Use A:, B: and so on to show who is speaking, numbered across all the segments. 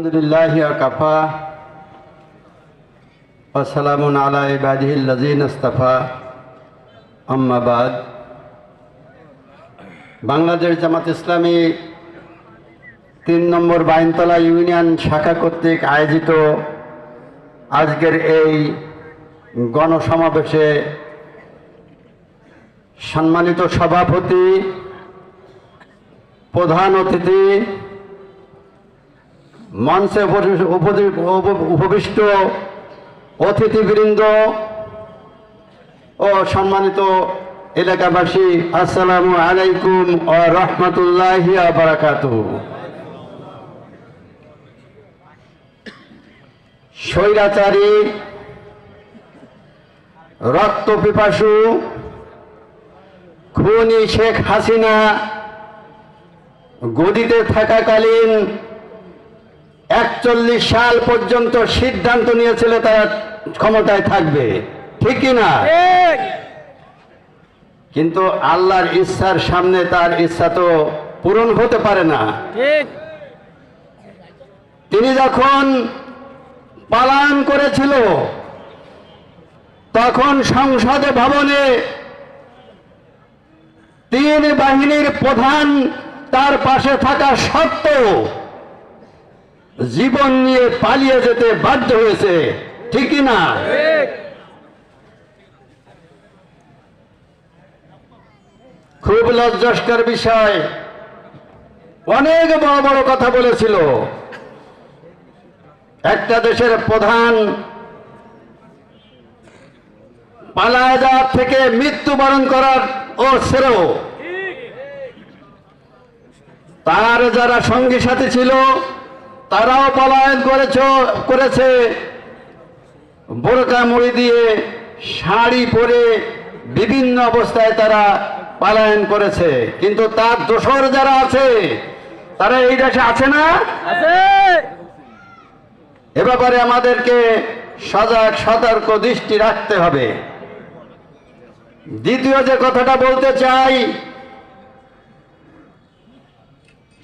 A: আলহামদুলিল্লাহ কাফা। আসসালামু আলা ইবাদিহিল লাযিন ইসতাফা বাংলাদেশ জামাত ইসলামী তিন নম্বর বাইনতলা ইউনিয়ন শাখা কর্তৃক আয়োজিত আজকের এই গণসমাবেশে সম্মানিত সভাপতি, প্রধান অতিথি উপ- উপবিষ্ট অতিথিবৃন্দ ও সম্মানিত এলাকাবাসী, আসসালামু আলাইকুম ও রহমতুল্লাহ বারাকাত স্বৈরাচারী, রক্ত পিপাসু, খুনি শেখ হাসিনা গদিতে থাকাকালীন একচল্লিশ সাল পর্যন্ত সিদ্ধান্ত নিয়েছিল তারা ক্ষমতায় থাকবে। ঠিক কি না? কিন্তু আল্লাহর ইচ্ছার সামনে তার ইচ্ছা তো পূরণ হতে পারে না। তিনি যখন পালায়ন করেছিল তখন সংসদ ভবনে তিন বাহিনীর প্রধান তার পাশে থাকা সত্ত্বেও জীবন নিয়ে পালিয়ে যেতে বাধ্য হয়েছে ঠিকই না? খুব লজ্জাস্কর বিষয়। অনেক বড় বড় কথা বলেছিল। একটা দেশের প্রধান পালায় যাওয়ার থেকে মৃত্যুবরণ করার ও ছেড়েও তার যারা সঙ্গী সাথী ছিল তারাও পলায়ন করেছ করেছে। বোরকা মুড়ি দিয়ে শাড়ি পরে বিভিন্ন অবস্থায় তারা পালায়ন করেছে। কিন্তু তার দোসর যারা আছে তারা এই দেশে আছে না? এ ব্যাপারে আমাদেরকে সজাগ সতর্ক দৃষ্টি রাখতে হবে। দ্বিতীয় যে কথাটা বলতে চাই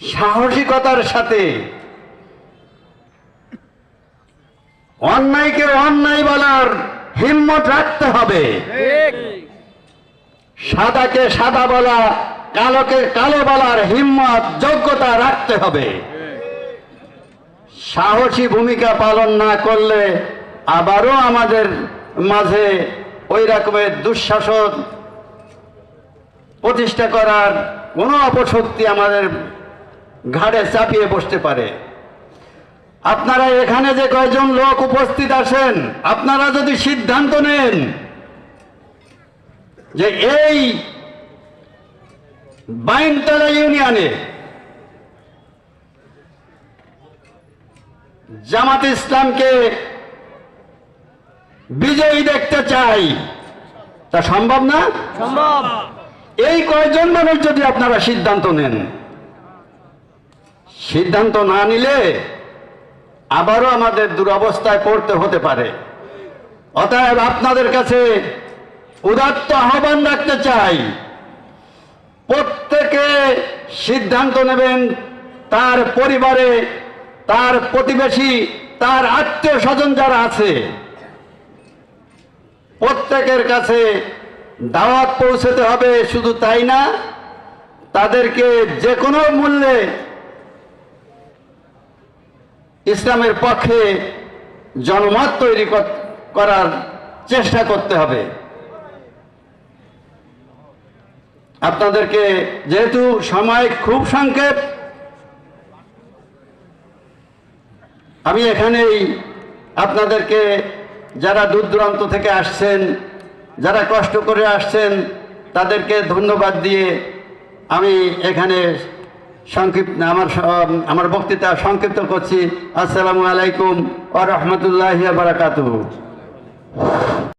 A: সাহসিকতার সাথে অন্যায়কে অন্যায় বলার হিম্মত রাখতে হবে। সাদাকে সাদা বলা কালোকে কালো বলার হিম্মত যোগ্যতা রাখতে হবে। সাহসী ভূমিকা পালন না করলে আবারও আমাদের মাঝে ওই রকমের দুঃশাসন প্রতিষ্ঠা করার কোনো অপশক্তি আমাদের ঘাড়ে চাপিয়ে বসতে পারে। আপনারা এখানে যে কয়জন লোক উপস্থিত আছেন আপনারা যদি সিদ্ধান্ত নেন যে এই বাইনতলা ইউনিয়নে জামাত ইসলামকে বিজয়ী দেখতে চাই তা সম্ভব না?
B: সম্ভব।
A: এই কয়জন মানুষ যদি আপনারা সিদ্ধান্ত নেন সিদ্ধান্ত না নিলে আবারও আমাদের দুরবস্থায় পড়তে হতে পারে। অতএব আপনাদের কাছে উদাত্ত আহ্বান রাখতে চাই। প্রত্যেকে সিদ্ধান্ত নেবেন তার পরিবারে, তার প্রতিবেশী, তার আত্মীয় স্বজন যারা আছে। প্রত্যেকের কাছে দাওয়াত পৌঁছতে হবে, শুধু তাই না? তাদেরকে যে কোনো মূল্যে ইসলামের পক্ষে জনমত তৈরি কর- করার চেষ্টা করতে হবে। আপনাদেরকে যেহেতু সময় খুব সংক্ষেপ, আমি এখানেই আপনাদেরকে যারা দূর দূরান্ত থেকে আসছেন, যারা কষ্ট করে আসছেন, তাদেরকে ধন্যবাদ দিয়ে আমি এখানে সংক্ষিপ্ত আমার আমার বক্তৃতা সংক্ষিপ্ত করছি। আসসালামু আলাইকুম ও রহমতুল্লাহ বারাকাতুহ।